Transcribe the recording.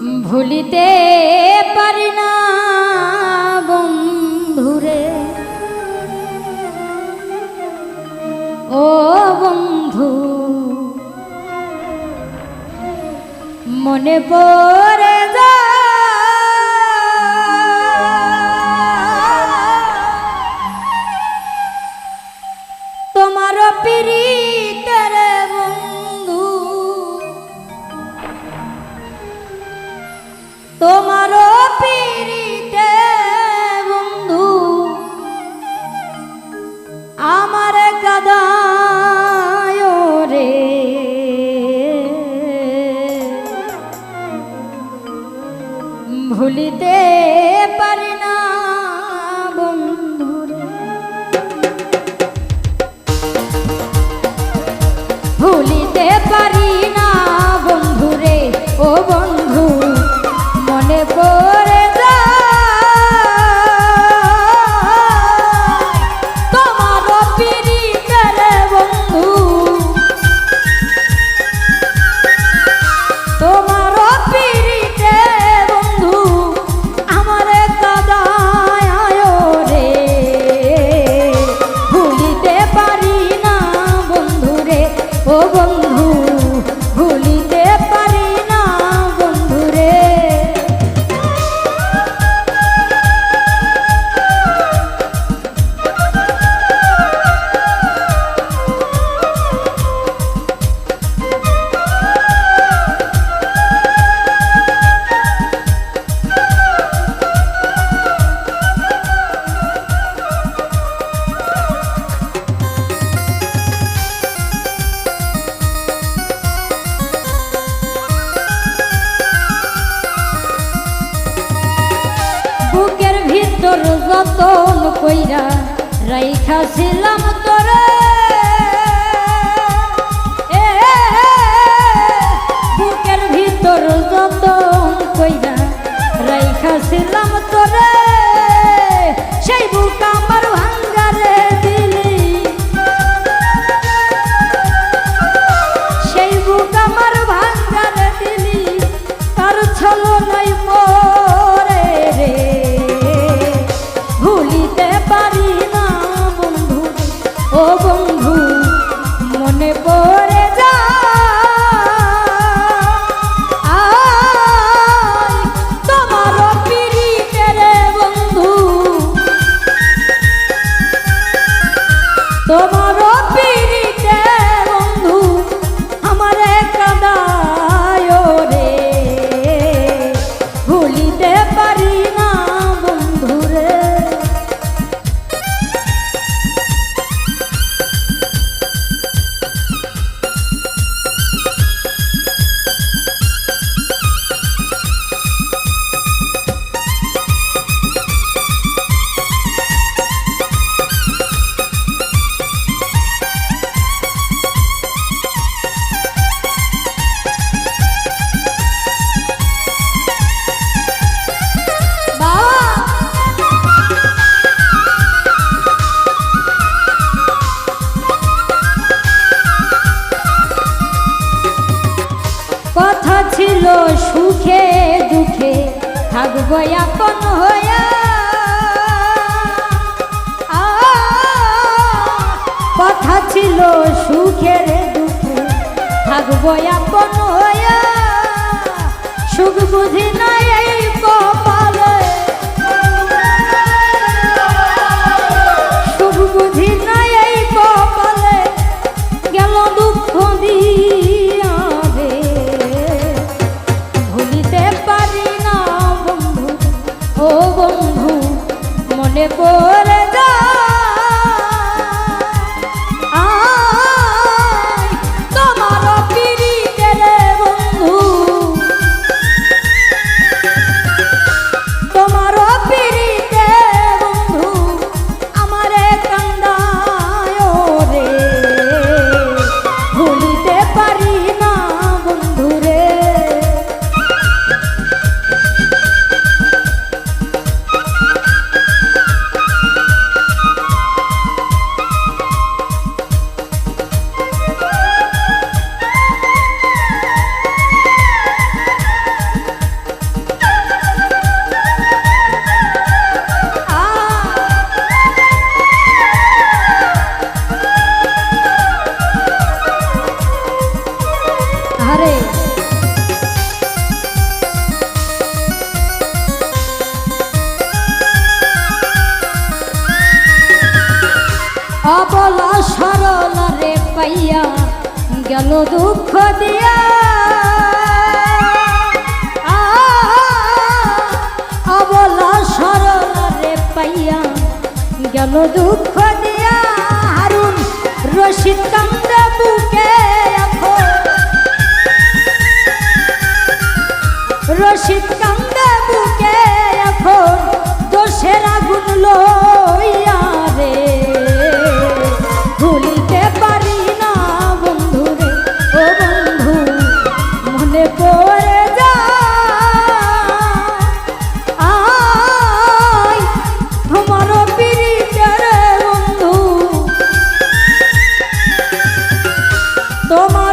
ভুলিতে পারি না বন্ধুরে। ও বন্ধু মনে পড়ে ভিতর যতন কইরা রাইখা ছিলাম তোরে বুকের ভিতর যতন কইরা রাইখা ছিলাম তোরে। সেই তার নাই কথা ছিল সুখে দুঃখে, থাকব আপন হইয়া। কথা ছিল সুখের দুঃখে, থাকব আপন হইয়া। সুখ বুঝি নাই অবলা সরল রে পাইয়া গেল দুঃখ দিয়া। অবলা সরল রে পাইয়া গেল দুঃখ দিয়া। হারুন রশিদ কান্দে বুকে রশিদ Toma